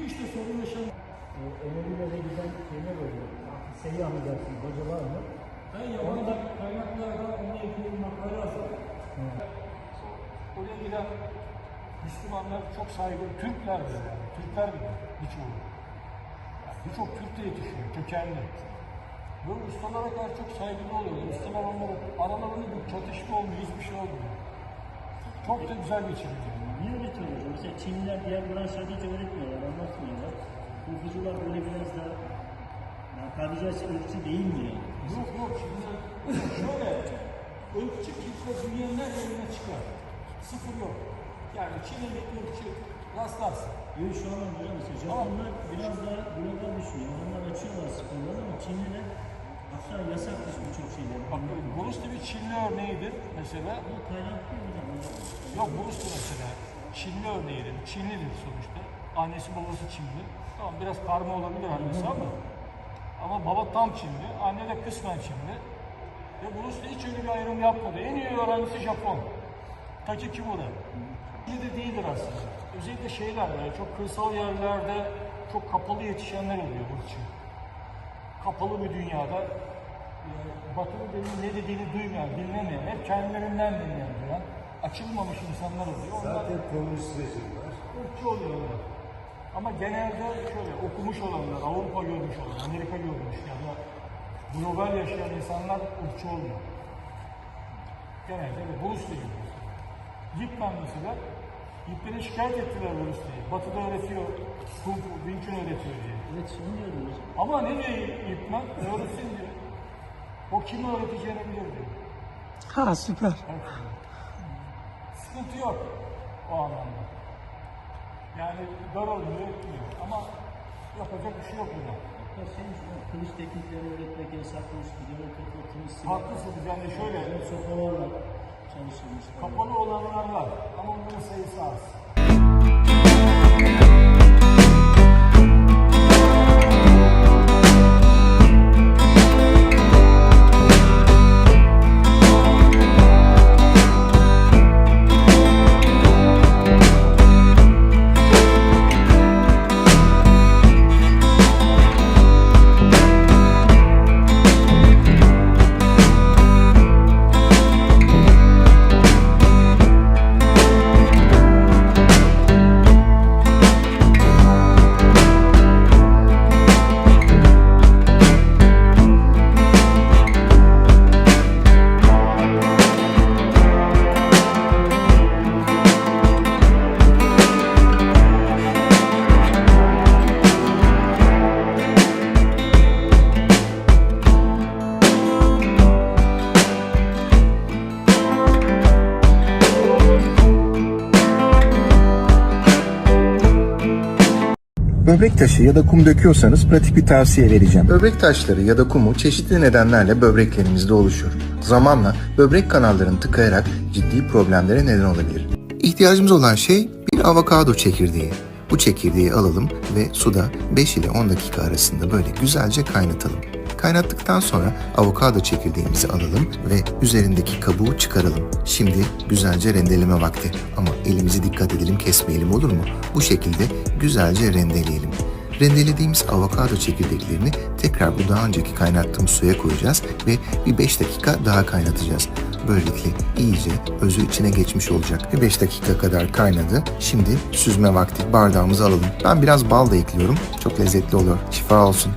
yaşam. E, Emerilere giden şeyler oluyor. Seyi anlayacaksın. Hocalar mı? Ben yabancı kaynaklardan onunla ilgili makale hazırladım. Oraya giden Müslümanlar çok saygılı, Türkler de yani, Türkler de birçoğu. Yani birçok Türk de yetişiyor, kökenli. Ve ustalara karşı çok saygılı oluyor. Ustalar onları, aralarında bir çatışma olmuyor, hiçbir şey olmuyor. Çok da güzel geçiriyor. Niye öğretiyorlar? Mesela Çinliler diğer branşlarda hiç öğretmiyorlar, anlatmıyorlar. Uygucular böyle biraz daha yani tabiri caizse ırkçı değil mi yani? Yok yok şimdi şöyle ırkçı kitle dünyanın her yerine çıkar. Sıfır yok. Yani Çin'e ırkçı rastlarsın. Yok şu an hocam mesela Japonlar biraz daha global düşünüyor. Onlar açıyorlar sporları ama Çinliler hatta yasakmış birçok şeyler. Bak Bruce bir Çinli örneğidir mesela. Ama Tayland değil hocam. hocam. Yok Bruce mesela Çinli örneğidir. Çinlidir sonuçta. Annesi babası Çinli. Tamam biraz karma olabilir annesi ama ama baba tam Çinli, anne de kısmen Çinli. Ve Bruce Lee hiç öyle bir ayrım yapmadı. En iyi öğrencisi Japon. Taki Kimura. Çinli de değildir aslında. Özellikle şeyler yani çok kırsal yerlerde çok kapalı yetişenler oluyor bu için. Kapalı bir dünyada e, batılı benim ne dediğini duymayan, dinlemeyen, hep kendilerinden dinleyen duyan, açılmamış insanlar oluyor. Onlar Zaten komünist rejim var. ırkçı oluyorlar. Ama genelde şöyle okumuş olanlar, Avrupa görmüş olan, Amerika görmüş ya da global yaşayan insanlar ırkçı oluyor. Genelde de Lee gibi. Yipman mesela, Yipman'e şikayet ettiler Bruce Lee'yi. Batı'da öğretiyor, Kung Fu, Wing Chun öğretiyor diye. Evet onu diyordum hocam. Ama ne diyor Yipman? Öğretsin diyor. O kimi öğreteceğini bilir diyor. Ha süper. Sıkıntı yok o anlamda. Yani daralmıyor, etmiyor. Ama yapacak bir şey yok buna. Hatta şey kılıç teknikleri öğretmek yasakmış. Kılıç silah. Haklısınız yani şöyle, Sopalarla çalışılmış. kapalı olanlar var ama onların sayısı az. Böbrek taşı ya da kum döküyorsanız pratik bir tavsiye vereceğim. Böbrek taşları ya da kumu çeşitli nedenlerle böbreklerimizde oluşur. Zamanla böbrek kanallarını tıkayarak ciddi problemlere neden olabilir. İhtiyacımız olan şey bir avokado çekirdeği. Bu çekirdeği alalım ve suda 5 ile 10 dakika arasında böyle güzelce kaynatalım. Kaynattıktan sonra avokado çekirdeğimizi alalım ve üzerindeki kabuğu çıkaralım. Şimdi güzelce rendeleme vakti. Ama elimizi dikkat edelim kesmeyelim olur mu? Bu şekilde güzelce rendeleyelim. Rendelediğimiz avokado çekirdeklerini tekrar bu daha önceki kaynattığımız suya koyacağız ve bir 5 dakika daha kaynatacağız. Böylelikle iyice özü içine geçmiş olacak. Bir 5 dakika kadar kaynadı. Şimdi süzme vakti. Bardağımızı alalım. Ben biraz bal da ekliyorum. Çok lezzetli olur. Şifa olsun.